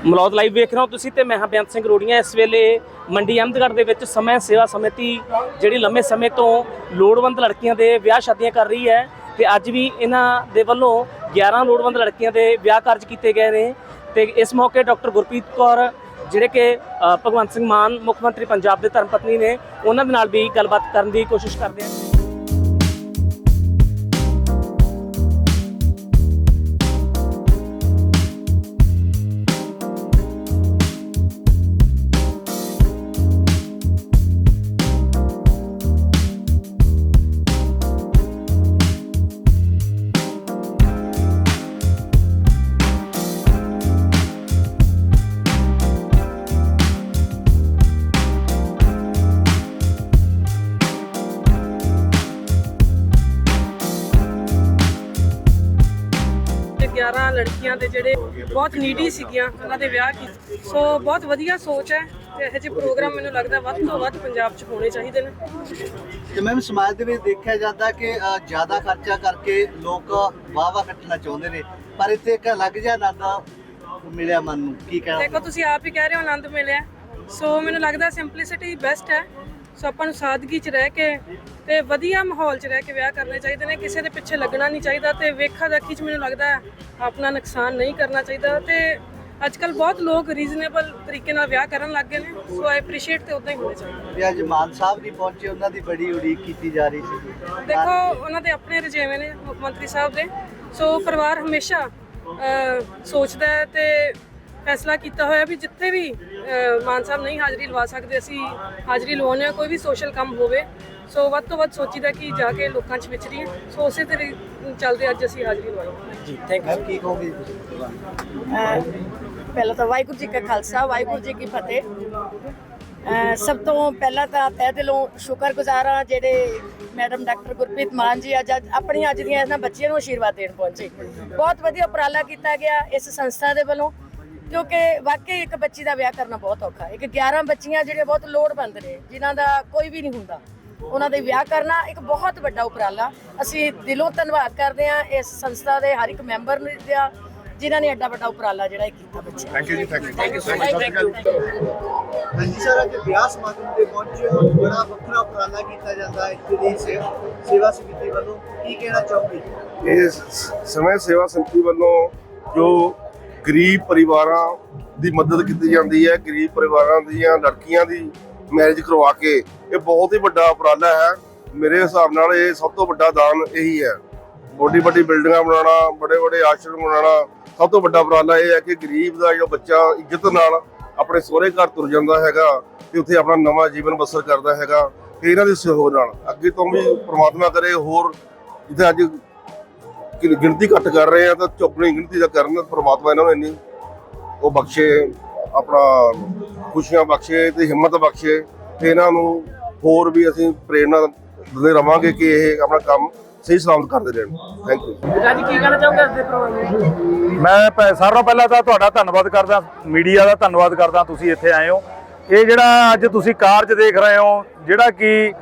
Malaud live ਵੇਖ ਰਹੇ ਹੋ ਤੁਸੀਂ ਤੇ ਮੈਂ ਹਾਂ ਬੇਅੰਤ ਸਿੰਘ ਰੋੜੀਆਂ। ਇਸ ਵੇਲੇ ਮੰਡੀ ਅਹਿਮਦਗੜ੍ਹ ਦੇ ਵਿੱਚ ਸਮੇਂ ਸੇਵਾ ਸਮਿਤੀ, ਜਿਹੜੀ ਲੰਮੇ ਸਮੇਂ ਤੋਂ ਲੋੜਵੰਦ ਲੜਕੀਆਂ ਦੇ ਵਿਆਹ ਸ਼ਾਦੀਆਂ ਕਰ ਰਹੀ ਹੈ ਤੇ ਅੱਜ ਵੀ ਇਹਨਾਂ ਦੇ ਵੱਲੋਂ 11 ਲੋੜਵੰਦ ਲੜਕੀਆਂ ਦੇ ਵਿਆਹ ਕਾਰਜ ਕੀਤੇ ਗਏ ਨੇ ਤੇ ਇਸ ਮੌਕੇ ਡਾਕਟਰ ਗੁਰਪ੍ਰੀਤ ਕੌਰ, ਜਿਹੜੇ ਕਿ ਭਗਵੰਤ ਸਿੰਘ ਮਾਨ, ਮੁੱਖ ਮੰਤਰੀ ਪੰਜਾਬ ਦੇ ਧਰਮ ਪਤਨੀ ਨੇ, ਉਹਨਾਂ ਦੇ ਨਾਲ ਵੀ ਗੱਲਬਾਤ ਕਰਨ ਦੀ ਕੋਸ਼ਿਸ਼ ਕਰਦੇ ਹਾਂ। 11 ਲੜਕੀਆਂ ਦੇ ਜਿਹੜੇ ਬਹੁਤ ਨੀਡੀ ਸੀਗੀਆਂ ਉਹਨਾਂ ਦੇ ਵਿਆਹ ਕੀਤੇ ਸੋ ਬਹੁਤ ਵਧੀਆ ਸੋਚ ਹੈ ਤੇ ਇਹੋ ਜਿਹੇ ਪ੍ਰੋਗਰਾਮ ਮੈਨੂੰ ਲੱਗਦਾ ਵੱਧ ਤੋਂ ਵੱਧ ਪੰਜਾਬ 'ਚ ਹੋਣੇ ਚਾਹੀਦੇ ਨੇ। ਤੇ ਮੈਮ ਸਮਾਜ ਦੇ ਵਿੱਚ ਦੇਖਿਆ ਜਾਂਦਾ ਕਿ ਜ਼ਿਆਦਾ ਖਰਚਾ ਕਰਕੇ ਲੋਕ ਵਾਵਾ ਕੱਟਣਾ ਚਾਹੁੰਦੇ ਨੇ ਪਰ ਇੱਥੇ ਇੱਕ ਅਲੱਗ ਜਿਹਾ ਆਨੰਦ ਮਿਲਿਆ ਮਨ ਨੂੰ ਕੀ ਕਹਿਣਾ? ਦੇਖੋ ਤੁਸੀਂ ਆਪ ਹੀ ਕਹਿ ਰਹੇ ਹੋ ਆਨੰਦ ਮਿਲਿਆ। ਸੋ ਮੈਨੂੰ ਲੱਗਦਾ ਸਿੰਪਲਿਸਿਟੀ ਬੈਸਟ ਹੈ। ਸੋ ਆਪਾਂ ਨੂੰ ਸਾਦਗੀ 'ਚ ਰਹਿ ਕੇ ਤੇ ਵਧੀਆ ਮਾਹੌਲ 'ਚ ਰਹਿ ਕੇ ਵਿਆਹ ਕਰਨੇ ਚਾਹੀਦੇ ਨੇ ਕਿਸੇ ਦੇ ਪਿੱਛੇ ਲੱਗਣਾ ਨਹੀਂ ਚਾਹੀਦਾ ਤੇ ਵੇਖਾ ਦਾਖੀ 'ਚ ਮੈਨੂੰ ਲੱਗਦਾ ਆਪਣਾ ਨੁਕਸਾਨ ਨਹੀਂ ਕਰਨਾ ਚਾਹੀਦਾ ਤੇ ਅੱਜ ਕੱਲ ਬਹੁਤ ਲੋਕ ਰੀਜ਼ਨੇਬਲ ਤਰੀਕੇ ਨਾਲ ਵਿਆਹ ਕਰਨ ਲੱਗ ਗਏ ਨੇ ਸੋ ਆਈ ਐਪਰੀਸ਼ੀਏਟ ਤੇ ਉਦਾਂ ਹੀ ਹੋਣੇ ਚਾਹੀਦੇ ਤੇ ਅੱਜ ਮਾਨ ਸਾਹਿਬ ਨਹੀਂ ਪਹੁੰਚੇ ਉਹਨਾਂ ਦੀ ਬੜੀ ਉਡੀਕ ਕੀਤੀ ਜਾ ਰਹੀ ਸੀ। ਦੇਖੋ ਉਹਨਾਂ ਦੇ ਆਪਣੇ ਰਜੇਵੇਂ ਨੇ ਮੁੱਖ ਮੰਤਰੀ ਸਾਹਿਬ ਦੇ ਸੋ ਪਰਿਵਾਰ ਹਮੇਸ਼ਾ ਸੋਚਦਾ ਹੈ ਤੇ ਫੈਸਲਾ ਕੀਤਾ ਹੋਇਆ ਵੀ ਜਿੱਥੇ ਵੀ ਮਾਨ ਸਾਹਿਬ ਨਹੀਂ ਹਾਜ਼ਰੀ ਲਵਾ ਸਕਦੇ ਅਸੀਂ ਹਾਜ਼ਰੀ ਲਵਾਉਂਦੇ ਹਾਂ ਕੋਈ ਵੀ ਸੋਸ਼ਲ ਕੰਮ ਹੋਵੇ। ਸੋ ਵੱਧ ਤੋਂ ਵੱਧ ਸੋਚੀਦਾ ਕਿ ਜਾ ਕੇ ਲੋਕਾਂ 'ਚ ਵਿਚਰੀਏ। ਸੋ ਉਸੇ ਤੇ ਚੱਲਦੇ ਅੱਜ ਅਸੀਂ ਹਾਜ਼ਰੀ ਲਵਾਈ। ਜੀ ਥੈਂਕ ਯੂ ਮੈਮ ਕੀ ਕਹੋਗੇ ਤੁਸੀਂ? ਅਹ ਪਹਿਲਾਂ ਤਾਂ ਵਾਹਿਗੁਰੂ ਜੀ ਕਾ ਖਾਲਸਾ ਵਾਹਿਗੁਰੂ ਜੀ ਕੀ ਫਤਿਹ। ਸਭ ਤੋਂ ਪਹਿਲਾਂ ਤਾਂ ਤਹਿ ਦਿਲੋਂ ਸ਼ੁਕਰਗੁਜ਼ਾਰ ਹਾਂ ਜਿਹੜੇ ਮੈਡਮ ਡਾਕਟਰ ਗੁਰਪ੍ਰੀਤ ਮਾਨ ਜੀ ਅੱਜ ਅੱਜ- ਆਪਣੀ ਅੱਜ ਦੀਆਂ ਇਹਨਾਂ ਬੱਚੀਆਂ ਨੂੰ ਆਸ਼ੀਰਵਾਦ ਦੇਣ ਪਹੁੰਚੇ। ਬਹੁਤ ਵਧੀਆ ਉਪਰਾਲਾ ਕੀਤਾ ਗਿਆ ਇਸ ਸੰਸਥਾ ਦੇ ਵੱਲੋਂ। ਕਿਉਂਕਿ ਵਾਕਈ ਇੱਕ ਬੱਚੀ ਦਾ ਵਿਆਹ ਕਰਨਾ ਬਹੁਤ ਔਖਾ ਹੈ। ਇੱਕ 11 ਬੱਚੀਆਂ ਜਿਹੜੀਆਂ ਬਹੁਤ ਲੋੜਵੰਦ ਨੇ ਜਿਨ੍ਹਾਂ ਦਾ ਕੋਈ ਵੀ ਨਹੀਂ ਹੁੰਦਾ। ਉਹਨਾਂ ਦੇ ਵਿਆਹ ਕਰਨਾ ਇੱਕ ਬਹੁਤ ਵੱਡਾ ਉਪਰਾਲਾ। ਅਸੀਂ ਦਿਲੋਂ ਧੰਨਵਾਦ ਕਰਦੇ ਹਾਂ ਇਸ ਸੰਸਥਾ ਦੇ ਹਰ ਇੱਕ ਮੈਂਬਰ ਨੂੰ ਦਾ ਜਿਨ੍ਹਾਂ ਨੇ ਐਡਾ ਵੱਡਾ ਉਪਰਾਲਾ ਜਿਹੜਾ ਇਹ ਕੀਤਾ ਬੱਚੇ ਥੈਂਕ ਯੂ ਜੀ thank you thank you so much thank you ਹਾਂਜੀ ਸਰ ਅੱਜ ਵਿਆਹ ਸਮਾਗਮ ਤੇ ਪਹੁੰਚੇ ਹੋ ਬੜਾ ਵੱਖਰਾ ਉਪਰਾਲਾ ਕੀਤਾ ਜਾਂਦਾ ਹੈ ਇੱਥੇ ਦੀ ਸੇ- ਸੇਵਾ ਸਮਿਤੀ ਵੱਲੋਂ ਕੀ ਕਹਿਣਾ ਚਾਹੋਗੇ? ਇਹ ਸ- ਸਮੇਂ ਸੇਵਾ ਸੰਸਥਾ ਵੱਲੋਂ ਜੋ ਗਰੀਬ ਪਰਿਵਾਰਾਂ ਦੀ ਮਦਦ ਕੀਤੀ ਜਾਂਦੀ ਹੈ, ਗਰੀਬ ਪਰਿਵਾਰਾਂ ਦੀਆਂ ਲੜਕੀਆਂ ਦੀ ਮੈਰਿਜ ਕਰਵਾ ਕੇ। ਇਹ ਬਹੁਤ ਹੀ ਵੱਡਾ ਉਪਰਾਲਾ ਹੈ। ਮੇਰੇ ਹਿਸਾਬ ਨਾਲ ਇਹ ਸਭ ਤੋਂ ਵੱਡਾ ਦਾਨ ਇਹੀ ਹੈ। ਵੱਡੀ ਵੱਡੀ ਬਿਲਡਿੰਗਾਂ ਬਣਾਉਣਾ ਬੜੇ ਬੜੇ ਆਸ਼ਰਮ ਬਣਾਉਣਾ, ਸਭ ਤੋਂ ਵੱਡਾ ਉਪਰਾਲਾ ਇਹ ਹੈ ਕਿ ਗਰੀਬ ਦਾ ਜਿਹੜਾ ਬੱਚਾ ਇੱਜ਼ਤ ਨਾਲ ਆਪਣੇ ਸਹੁਰੇ ਘਰ ਤੁਰ ਜਾਂਦਾ ਹੈਗਾ ਤੇ ਉੱਥੇ ਆਪਣਾ ਨਵਾਂ ਜੀਵਨ ਬਸਰ ਕਰਦਾ ਹੈਗਾ, ਤੇ ਇਹਨਾਂ ਦੇ ਸਹਿਯੋਗ ਨਾਲ। ਅੱਗੇ ਤੋਂ ਵੀ ਪ੍ਰਮਾਤਮਾ ਕਰੇ ਹੋਰ, ਜਿੱਥੇ ਅੱਜ ਗਿਣਤੀ ਘੱਟ ਕਰ ਰਹੇ ਆ ਤਾਂ ਚੌਗਣੀ ਗਿਣਤੀ ਦਾ ਕਰਨ ਪ੍ਰਮਾਤਮਾ ਇਹਨਾਂ ਨੂੰ ਇੰਨੀ ਉਹ ਬਖਸ਼ੇ ਆਪਣਾ ਖੁਸ਼ੀਆਂ ਬਖਸ਼ੇ ਤੇ ਹਿੰਮਤ ਬਖਸ਼ੇ ਤੇ ਇਹਨਾਂ ਨੂੰ ਹੋਰ ਵੀ ਅਸੀਂ ਪ੍ਰੇਰਨਾ ਦਿੰਦੇ ਰਵਾਂਗੇ ਕਿ ਇਹ ਆਪਣਾ ਕੰਮ ਸਹੀ ਸਲਾਮਤ ਕਰਦੇ ਰਹਿਣ। ਥੈਂਕ ਯੂ ਰਾਜੀ ਕੀ ਕਹਿਣਾ ਚਾਹੋਗੇ ਇਸ ਦੇ ਪ੍ਰੋਗਰਾਮ ਮੈਂ ਪ- ਸਾਰਿਆਂ ਨਾਲੋਂ ਪਹਿਲਾਂ ਤਾਂ ਤੁਹਾਡਾ ਧੰਨਵਾਦ ਕਰਦਾ ਮੀਡੀਆ ਦਾ ਧੰਨਵਾਦ ਕਰਦਾ ਤੁਸੀਂ ਇੱਥੇ ਆਏ ਹੋ। ਇਹ ਜਿਹੜਾ ਅੱਜ ਤੁਸੀਂ ਕਾਰਜ ਦੇਖ ਰਹੇ ਹੋ ਜਿਹੜਾ ਕਿ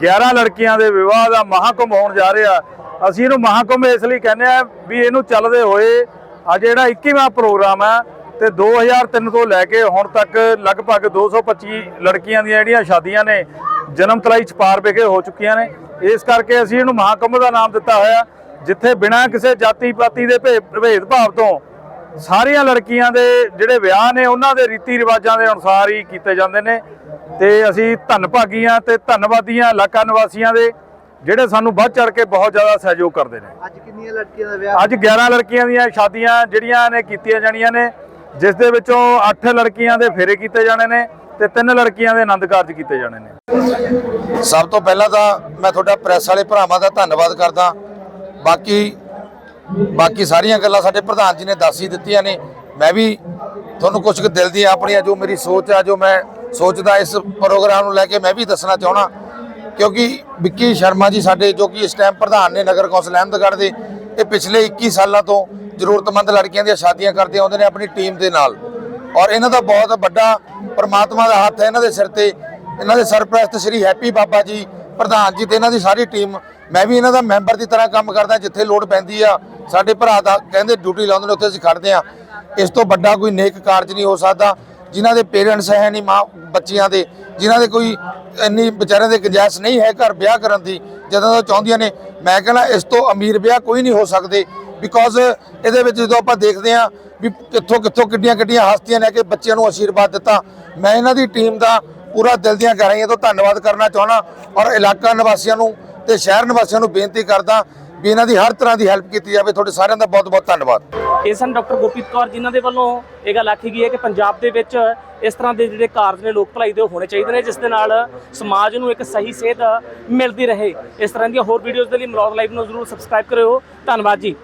11 ਲੜਕੀਆਂ ਦੇ ਵਿਵਾਹ ਦਾ ਮਹਾਕੁੰਭ ਹੋਣ ਜਾ ਰਿਹਾ ਅਸੀਂ ਇਹਨੂੰ ਮਹਾਕੁੰਭ ਇਸ ਲਈ ਕਹਿੰਦੇ ਆ ਵੀ ਇਹਨੂੰ ਚੱਲਦੇ ਹੋਏ ਅੱਜ ਜਿਹੜਾ 21ਵਾਂ ਪ੍ਰੋਗਰਾਮ ਹੈ ਤੇ 2003 ਤੋਂ ਲੈ ਕੇ ਹੁਣ ਤੱਕ ਲਗਭਗ 225 ਲੜਕੀਆਂ ਦੀਆਂ ਜਿਹੜੀਆਂ ਸ਼ਾਦੀਆਂ ਨੇ, ਜਨਮ ਤਲਾਈ ਚ ਪਾਰ ਵਿਖੇ ਹੋ ਚੁੱਕੀਆਂ ਨੇ। ਇਸ ਕਰਕੇ ਅਸੀਂ ਇਹਨੂੰ ਮਹਾਕੁੰਭ ਦਾ ਨਾਮ ਦਿੱਤਾ ਹੋਇਆ, ਜਿੱਥੇ ਬਿਨਾਂ ਕਿਸੇ ਜਾਤੀ ਪਾਤੀ ਦੇ ਭੇਦ ਭਾਵ ਤੋਂ ਸਾਰੀਆਂ ਲੜਕੀਆਂ ਦੇ ਜਿਹੜੇ ਵਿਆਹ ਨੇ, ਉਹਨਾਂ ਦੇ ਰੀਤੀ ਰਿਵਾਜਾਂ ਦੇ ਅਨੁਸਾਰ ਹੀ ਕੀਤੇ ਜਾਂਦੇ ਨੇ। ਤੇ ਅਸੀਂ ਧੰਨਭਾਗੀਆਂ ਤੇ ਧੰਨਵਾਦੀਆਂ ਇਲਾਕਾ ਨਿਵਾਸੀਆਂ ਦੇ। ਜਿਹੜੇ ਸਾਨੂੰ ਵੱਧ ਚੜ ਕੇ ਬਹੁਤ ਜ਼ਿਆਦਾ ਸਹਿਯੋਗ ਕਰਦੇ ਨੇ। ਅੱਜ ਕਿੰਨੀਆਂ ਲੜਕੀਆਂ ਦਾ ਵਿਆਹ ਅੱਜ 11 ਲੜਕੀਆਂ ਦੀਆਂ ਸ਼ਾਦੀਆਂ ਜਿਹੜੀਆਂ ਨੇ ਕੀਤੀਆਂ ਜਾਣੀਆਂ ਨੇ ਜਿਸ ਦੇ ਵਿੱਚੋਂ 8 ਲੜਕੀਆਂ ਦੇ ਫੇਰੇ ਕੀਤੇ ਜਾਣੇ ਨੇ ਤੇ 3 ਲੜਕੀਆਂ ਦੇ ਆਨੰਦ ਕਾਰਜ ਕੀਤੇ ਜਾਣੇ ਨੇ। ਸਭ ਤੋਂ ਪਹਿਲਾਂ ਤਾਂ ਮੈਂ ਤੁਹਾਡਾ ਪ੍ਰੈਸ ਵਾਲੇ ਭਰਾਵਾਂ ਦਾ ਧੰਨਵਾਦ ਕਰਦਾ। ਬਾਕੀ ਬਾਕੀ ਸਾਰੀਆਂ ਗੱਲਾਂ ਸਾਡੇ ਪ੍ਰਧਾਨ ਜੀ ਨੇ ਦੱਸ ਹੀ ਦਿੱਤੀਆਂ ਨੇ। ਮੈਂ ਵੀ ਤੁਹਾਨੂੰ ਕੁਝ ਕੁ ਦਿਲ ਦੀਆਂ ਆਪਣੀਆਂ ਜੋ ਮੇਰੀ ਸੋਚ ਆ ਜੋ ਮੈਂ ਸੋਚਦਾ ਇਸ ਪ੍ਰੋਗਰਾਮ ਨੂੰ ਲੈ ਕੇ ਮੈਂ ਵੀ ਦੱਸਣਾ ਚਾਹਣਾ ਕਿਉਂਕਿ ਵਿੱਕੀ ਸ਼ਰਮਾ ਜੀ ਸਾਡੇ ਜੋ ਕਿ ਇਸ ਟਾਈਮ ਪ੍ਰਧਾਨ ਨੇ ਨਗਰ ਕੌਂਸਲ ਅਹਿਮਦਗੜ੍ਹ ਦੇ, ਇਹ ਪਿਛਲੇ 21 ਸਾਲਾਂ ਤੋਂ ਜ਼ਰੂਰਤਮੰਦ ਲੜਕੀਆਂ ਦੀਆਂ ਸ਼ਾਦੀਆਂ ਕਰਦੇ ਆਉਂਦੇ ਨੇ ਆਪਣੀ ਟੀਮ ਦੇ ਨਾਲ। ਔਰ ਇਹਨਾਂ ਦਾ ਬਹੁਤ ਵੱਡਾ ਪਰਮਾਤਮਾ ਦਾ ਹੱਥ ਹੈ ਇਹਨਾਂ ਦੇ ਸਿਰ ਤੇ। ਇਹਨਾਂ ਦੇ ਸਰਪ੍ਰਸਤ ਸ੍ਰੀ ਹੈਪੀ ਬਾਬਾ ਜੀ ਪ੍ਰਧਾਨ ਜੀ ਤੇ ਇਹਨਾਂ ਦੀ ਸਾਰੀ ਟੀਮ ਮੈਂ ਵੀ ਇਹਨਾਂ ਦਾ ਮੈਂਬਰ ਦੀ ਤਰ੍ਹਾਂ ਕੰਮ ਕਰਦਾ ਜਿੱਥੇ ਲੋੜ ਪੈਂਦੀ ਆ। ਸਾਡੇ ਭਰਾ ਦਾ ਕਹਿੰਦੇ ਡਿਊਟੀ ਲਾਉਂਦੇ ਨੇ, ਉੱਥੇ ਅਸੀਂ ਖੜਦੇ ਆ ਇਸ ਤੋਂ ਵੱਡਾ ਕੋਈ ਨੇਕ ਕਾਰਜ ਨਹੀਂ ਹੋ ਸਕਦਾ। ਜਿਨ੍ਹਾਂ ਦੇ ਪੇਰੈਂਟਸ ਹੈ ਨਹੀਂ, ਮਾਂ ਬੱਚਿਆਂ ਦੇ, ਜਿਨ੍ਹਾਂ ਦੇ ਕੋਈ ਇੰਨੀ ਵਿਚਾਰਿਆਂ ਦੇ ਗੁੰਜਾਇਸ਼ ਨਹੀਂ ਹੈ ਘਰ ਵਿਆਹ ਕਰਨ ਦੀ, ਜਦੋਂ ਉਹ ਚਾਹੁੰਦੀਆਂ ਨੇ, ਮੈਂ ਕਹਿੰਦਾ ਇਸ ਤੋਂ ਅਮੀਰ ਵਿਆਹ ਕੋਈ ਨਹੀਂ ਹੋ ਸਕਦੇ ਬਿਕੋਜ਼ ਇਹਦੇ ਵਿੱਚ ਜਦੋਂ ਆਪਾਂ ਦੇਖਦੇ ਹਾਂ ਵੀ ਕਿੱਥੋਂ ਕਿੱਥੋਂ ਕਿੱਡੀਆਂ ਕਿੱਡੀਆਂ ਹਸਤੀਆਂ ਨੇ ਕਿ ਬੱਚਿਆਂ ਨੂੰ ਆਸ਼ੀਰਵਾਦ ਦਿੱਤਾ, ਮੈਂ ਇਹਨਾਂ ਦੀ ਟੀਮ ਦਾ ਪੂਰਾ ਦਿਲ ਦੀਆਂ ਗਹਿਰਾਈਆਂ ਤੋਂ ਧੰਨਵਾਦ ਕਰਨਾ ਚਾਹਣਾ ਔਰ ਇਲਾਕਾ ਨਿਵਾਸੀਆਂ ਨੂੰ ਤੇ ਸ਼ਹਿਰ ਨਿਵਾਸੀਆਂ ਨੂੰ ਬੇਨਤੀ ਕਰਦਾ ਵੀ ਇਹਨਾਂ ਦੀ ਹਰ ਤਰ੍ਹਾਂ ਦੀ ਹੈਲਪ ਕੀਤੀ ਜਾਵੇ। ਤੁਹਾਡੇ ਸਾਰਿਆਂ ਦਾ ਬਹੁਤ ਬਹੁਤ ਧੰਨਵਾਦ। ਇਹ ਸਨ ਡਾਕਟਰ ਗੋਪੀਤ ਕੌਰ ਜਿਨ੍ਹਾਂ ਦੇ ਵੱਲੋਂ ਇਹ ਗੱਲ ਆਖੀ ਗਈ ਹੈ ਕਿ ਪੰਜਾਬ ਦੇ ਵਿੱਚ ਇਸ ਤਰ੍ਹਾਂ ਦੇ ਜਿਹੜੇ ਕਾਰਜ ਨੇ, ਲੋਕ ਭਲਾਈ ਦੇ ਉਹ ਹੋਣੇ ਚਾਹੀਦੇ ਨੇ, ਜਿਸ ਦੇ ਨਾਲ ਸਮਾਜ ਨੂੰ ਇੱਕ ਸਹੀ ਸੇਧ ਮਿਲਦੀ ਰਹੇ। ਇਸ ਤਰ੍ਹਾਂ ਦੀਆਂ ਹੋਰ ਵੀਡੀਓਜ਼ ਦੇ ਲਈ ਮਲੌਦ ਲਾਈਵ ਨੂੰ ਜ਼ਰੂਰ ਸਬਸਕ੍ਰਾਈਬ ਕਰਿਓ। ਧੰਨਵਾਦ ਜੀ।